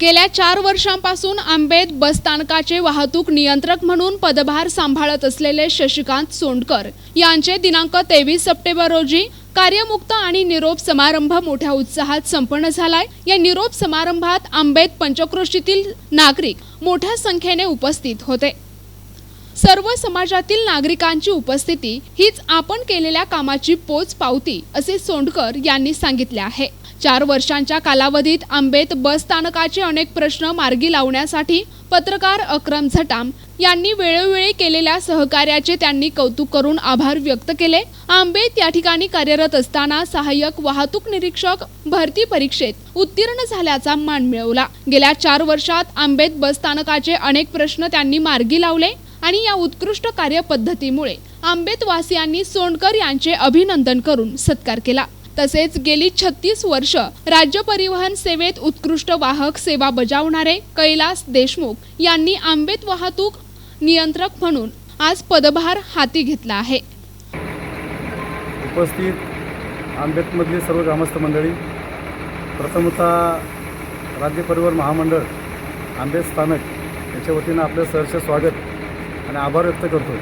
गेल्या चार वर्षांपासून आंबेत बसस्थानकाचे वाहतूक नियंत्रक म्हणून पदभार सांभाळत असलेले शशिकांत सोंडकर यांचे दिनांक तेवीस सप्टेंबर रोजी कार्यमुक्त आणि निरोप समारंभ मोठ्या उत्साहात संपन्न झालाय. या निरोप समारंभात आंबेत पंचक्रोशीतील नागरिक मोठ्या संख्येने उपस्थित होते. सर्व समाजातील नागरिकांची उपस्थिती हीच आपण केलेल्या कामाची पोच पावती असे सोंडकर यांनी सांगितले आहे. चार वर्षांच्या कालावधीत आंबेत बस स्थानकाचे अनेक प्रश्न मार्गी लावण्यासाठी पत्रकार अक्रम झटाम यांनी वेळोवेळी केलेल्या सहकार्याचे त्यांनी कौतुक करून आभार व्यक्त केले. आंबेत या ठिकाणी कार्यरत असताना सहाय्यक वाहतूक निरीक्षक भरती परीक्षेत उत्तीर्ण झाल्याचा मान मिळवला. गेल्या चार वर्षात आंबेत बस स्थानकाचे अनेक प्रश्न त्यांनी मार्गी लावले. आणि या उत्कृष्ट कार्यपद्धतीमुळे आंबेतवासियांनी सोनकर सोंडकर यांचे अभिनंदन करून सत्कार केला. तसेच गेली छत्तीस वर्ष राज्य परिवहन सेवेत उत्कृष्ट वाहक सेवा बजावणारे कैलास देशमुख यांनी आंबेत वाहतूक नियंत्रक म्हणून आज पदभार हाती घेतला आहे. उपस्थित आंबेतमधली सर्व ग्रामस्थ मंडळी प्रथमतः राज्य परिवहन महामंडळ आंबेत स्थानक याच्या वतीनं आपलं सहर्ष स्वागत. आणि आभार व्यक्त करतो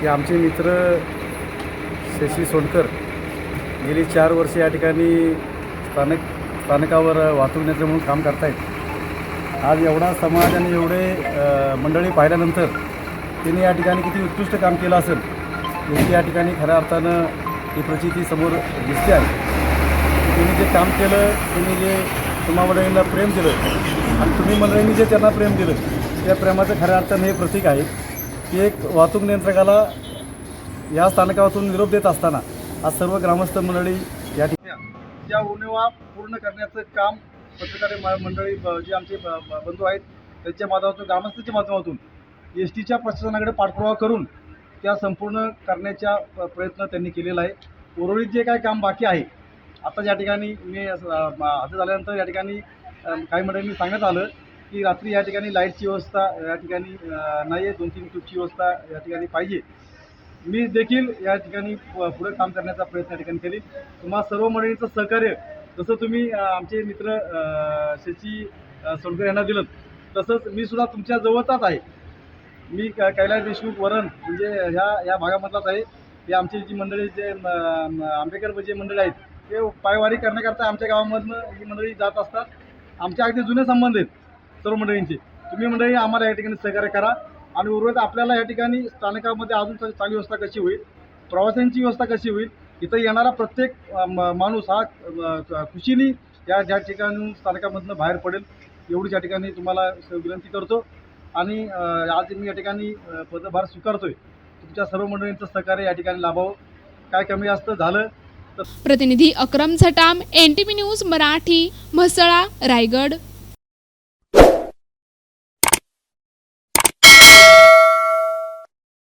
की आमचे मित्र शशी सोनकर गेली चार वर्षे या ठिकाणी स्थानक स्थानकावर वाहतूक म्हणून काम करतायत. आज एवढा समाज आणि एवढे मंडळी पाहिल्यानंतर त्यांनी या ठिकाणी किती उत्कृष्ट काम केलं असेल याची या ठिकाणी खऱ्या अर्थानं ही प्रचिती समोर दिसते आहे तुम्ही जे काम केलं तुम्ही जे तुम्हा मंडळींना प्रेम दिलं आणि तुम्ही मंडळींनी जे त्यांना प्रेम दिलं त्या प्रेमाचं खऱ्या अर्थानं हे प्रतीक आहे. की एक वाहतूक नियंत्रकाला या स्थानकातून निरोप देत असताना आज सर्व ग्रामस्थ मंडळी या ठिकाणी त्या उणिवा पूर्ण करण्याचं काम पत्रकार मंडळी ब- जे आमचे ब- ब- बंधू आहेत त्यांच्या माध्यमातून ग्रामस्थांच्या माध्यमातून एस टीच्या प्रशासनाकडे पाठपुरावा करून त्या संपूर्ण करण्याचा प्रयत्न त्यांनी केलेला आहे. उर्वरित जे काही काम बाकी आहे आता या ठिकाणी मी असं, हजर झाल्यानंतर या ठिकाणी काही मंडळींनी सांगण्यात आलं की रात्री या ठिकाणी लाईटची व्यवस्था या ठिकाणी नाही आहे दोन तीन ट्यूबची व्यवस्था या ठिकाणी पाहिजे. मी देखील या ठिकाणी प- पुढे काम करण्याचा प्रयत्न या ठिकाणी केली. तुम्हाला सर्व मंडळींचं सहकार्य जसं तुम्ही आमचे मित्र शशी सोनकर यांना दिलं तसंच मी सुद्धा तुमच्या जवळचाच आहे. मी क- कैलास देशमुख वरण म्हणजे ह्या या भागामधलाच आहे. हे आमची जी मंडळी जे आंबेडकर जे मंडळी आहेत ते पायवारी करण्याकरता आमच्या गावामधनं ही मंडळी जात असतात. आमच्या अगदी जुने संबंध आहेत. सर्व मंडळींचे. तुम्ही मंडळी आम्हाला या ठिकाणी सहकार्य करा. आणि उर्वरित आपल्याला या ठिकाणी स्थानकामध्ये अजून चांगली व्यवस्था कशी होईल प्रवाशांची व्यवस्था कशी होईल इथं येणारा प्रत्येक म- माणूस हा खुशीने या ज्या ठिकाणी स्थानकामधनं बाहेर पडेल एवढीच या ठिकाणी तुम्हाला विनंती करतो. आणि आज मी या ठिकाणी पदभार स्वीकारतोय. तुमच्या सर्व मंडळींचं सहकार्य या ठिकाणी लाभावं. काय कमी जास्त झालं तर प्रतिनिधी Akram Jhatam N T news Marathi Mhasala Raigad.